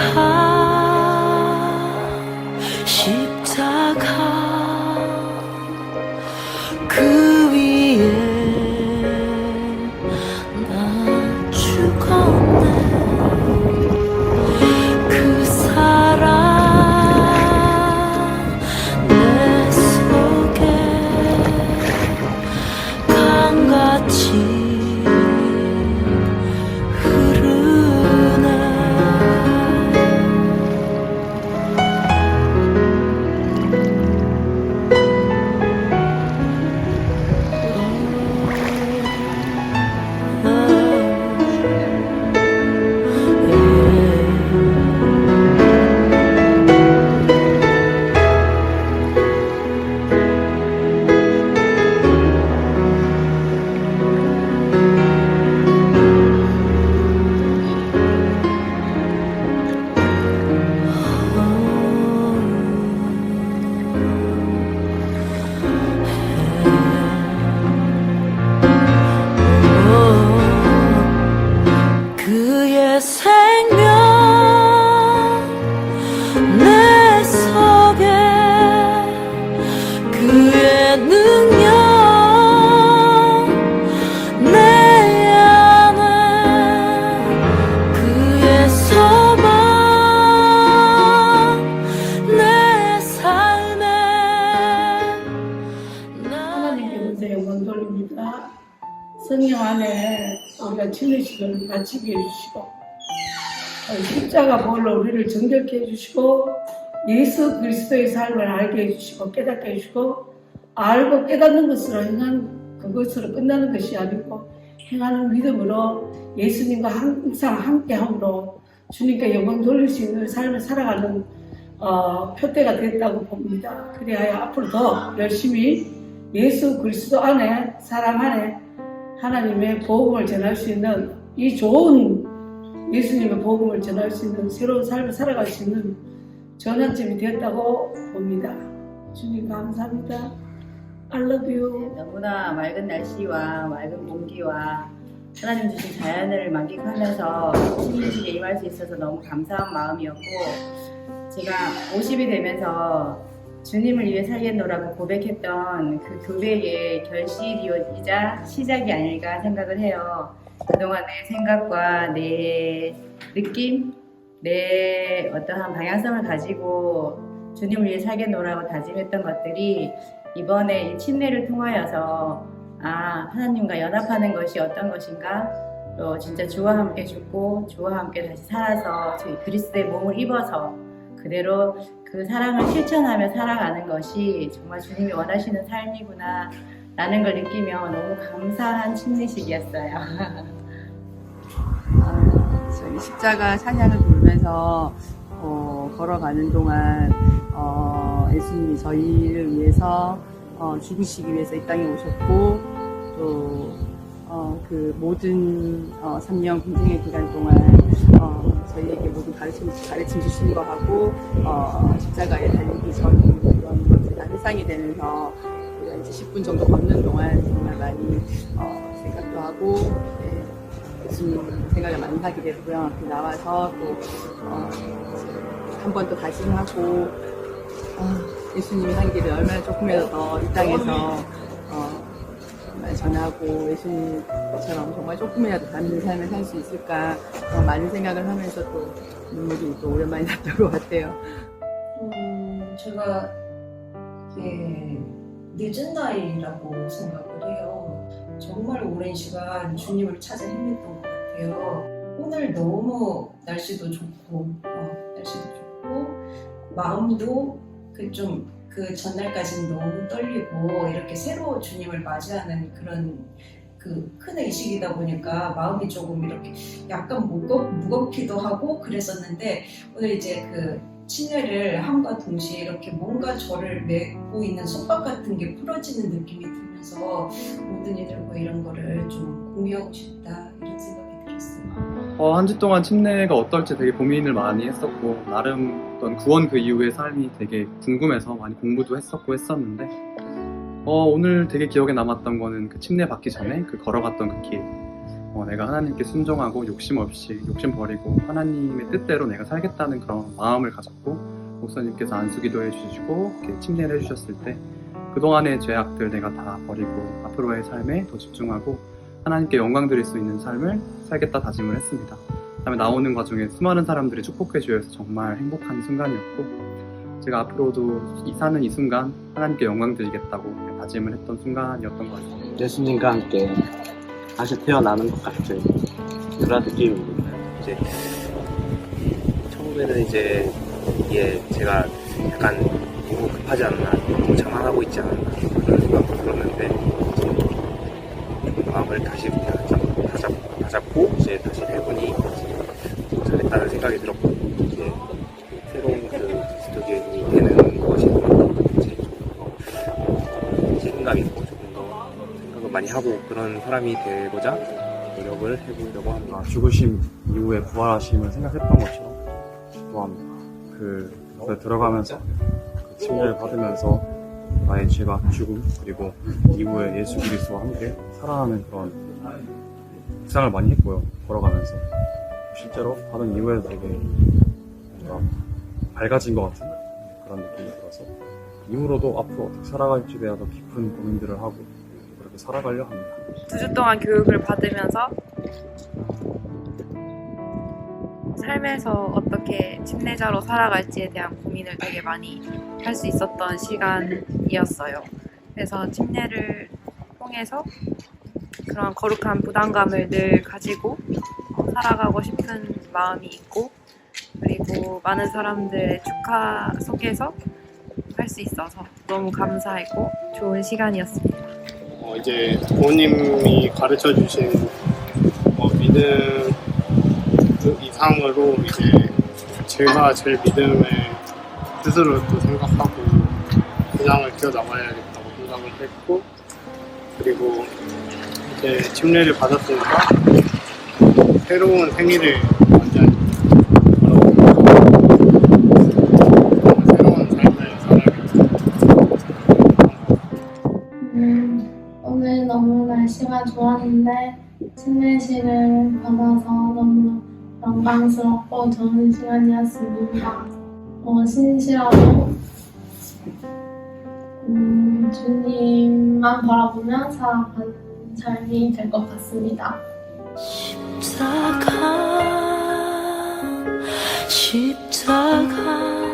십 성령 안에 우리가 침례식을 마치게 해주시고 어, 십자가 보혈로 우리를 정결케 해주시고 예수 그리스도의 삶을 알게 해주시고 깨닫게 해주시고 알고 깨닫는 것으로 행한 그것으로 끝나는 것이 아니고 행하는 믿음으로 예수님과 항상 함께함으로 주님께 영광 돌릴 수 있는 삶을 살아가는 어, 표대가 됐다고 봅니다. 그리하여 앞으로 더 열심히 예수 그리스도 안에 사랑 안에 하나님의 복음을 전할 수 있는 이 좋은 예수님의 복음을 전할 수 있는 새로운 삶을 살아갈 수 있는 전환점이 되었다고 봅니다. 주님 감사합니다. I love you. 너무나 맑은 날씨와 맑은 공기와 하나님 주신 자연을 만끽하면서 신민식에 임할 수 있어서 너무 감사한 마음이었고 제가 50이 되면서 주님을 위해 살겠노라고 고백했던 그 교배의 결실이자 시작이 아닐까 생각을 해요. 그동안 내 생각과 내 느낌, 내 어떠한 방향성을 가지고 주님을 위해 살겠노라고 다짐했던 것들이 이번에 이 침례를 통하여서 아 하나님과 연합하는 것이 어떤 것인가 또 진짜 주와 함께 죽고 주와 함께 다시 살아서 저희 그리스도의 몸을 입어서 그대로 그 사랑을 실천하며 살아가는 것이 정말 주님이 원하시는 삶이구나 라는 걸 느끼며 너무 감사한 침례식이었어요. 아, 저희 십자가 찬양을 부르면서 어, 걸어가는 동안 어, 예수님이 저희를 위해서 어, 죽으시기 위해서 이 땅에 오셨고 또 어, 그 모든 어, 3년 군생의 기간 동안 어, 저희에게 모든 가르침, 가르침 주시는 것 같고 어, 십자가에 달리기 전 이런 것들이 다 회상이 되면서 이제 10분 정도 걷는 동안 정말 많이 어, 생각도 하고 예, 예수님 생각을 많이 하게 되고요. 그 나와서 또, 어, 한번 또 다짐하고, 아, 예수님이 한 길을 얼마나 조금이라도 더 이 땅에서, 어, 전하고 예수님처럼 정말 조금이라도 닮는 삶을 살 수 있을까, 어, 많은 생각을 하면서 또 눈물이 또 오랜만에 났던 것 같아요. 음, 제가 이게 늦은 나이라고 생각을 해요. 정말 오랜 시간 주님을 찾아 헤맸던 것 같아요. 오늘 너무 날씨도 좋고 어, 날씨도 좋고 마음도 그 좀 그 전날까지는 너무 떨리고 이렇게 새로 주님을 맞이하는 그런 그 큰 의식이다 보니까 마음이 조금 이렇게 약간 무겁, 무겁기도 하고 그랬었는데 오늘 이제 그 침례를 함과 동시에 이렇게 뭔가 저를 메고 있는 속박 같은 게 풀어지는 느낌이 들면서 모든 이들과 이런 거를 좀 공유하고 싶다 어, 한 주 동안 침례가 어떨지 되게 고민을 많이 했었고 나름 어떤 구원 그 이후의 삶이 되게 궁금해서 많이 공부도 했었고 했었는데 어, 오늘 되게 기억에 남았던 거는 그 침례 받기 전에 그 걸어갔던 그 길. 어, 내가 하나님께 순종하고 욕심 없이 욕심 버리고 하나님의 뜻대로 내가 살겠다는 그런 마음을 가졌고 목사님께서 안수기도 해주시고 침례를 해주셨을 때 그동안의 죄악들 내가 다 버리고 앞으로의 삶에 더 집중하고 하나님께 영광 드릴 수 있는 삶을 살겠다 다짐을 했습니다. 그다음에 나오는 과정에 수많은 사람들이 축복해 주셔서 정말 행복한 순간이었고 제가 앞으로도 이 사는 이 순간 하나님께 영광 드리겠다고 다짐을 했던 순간이었던 것 같습니다. 예수님과 함께 다시 태어나는 것 같은 그런 느낌입니다. 이제 처음에는 이제 이게 제가 약간 너무 급하지 않나, 너무 장난하고 있지 않나 그런 생각도 들었는데 이제 마음을 다시 그냥 잡- 다 잡, 다잡고 이제 다시 해보니 잘했다는 생각이 들었고 이제 새로운 그 그리스도교인이 되는 것이 이제 더 책임감이 있고 조금 더 생각을 많이 하고 그런 사람이 되고자 노력을 해보려고 합니다. 아, 죽으심 이후에 부활하심을 생각했던 것처럼 또한 그 그에 들어가면서 그 침례를 받으면서 나의 죄가 죽음 그리고 이후에 예수 그리스도와 함께 살아가는 그런 묵상을 많이 했고요 걸어가면서 실제로 받은 이후에도 되게 뭔가 밝아진 것 같은 그런 느낌이 들어서 이후로도 앞으로 어떻게 살아갈지에 대해서 깊은 고민들을 하고 그렇게 살아가려 합니다. 두 주 동안 교육을 받으면서 삶에서 어떻게 침례자로 살아갈지에 대한 고민을 되게 많이 할 수 있었던 시간이었어요. 그래서 침례를 통해서 그런 거룩한 부담감을 늘 가지고 어, 살아가고 싶은 마음이 있고 그리고 많은 사람들의 축하 속에서 할 수 있어서 너무 감사했고 좋은 시간이었습니다. 어, 이제 부모님이 가르쳐 주신 어, 믿음 그 이상으로 이제 제가 제 믿음의 뜻으로 또 생각하고 세상을 키워나가야겠다고 생각을 했고 그리고 이 제 침례를 받았으니까 새로운 생일을 완전 새로운 삶을 살아야겠다. 음, 오늘 너무 날씨가 좋았는데 침례식을 받아서 너무 영광스럽고 좋은 시간이었습니다. 어, 신실하고 음, 주님만 바라보며 살아가는 삶이 될 것 같습니다. 십자가 십자가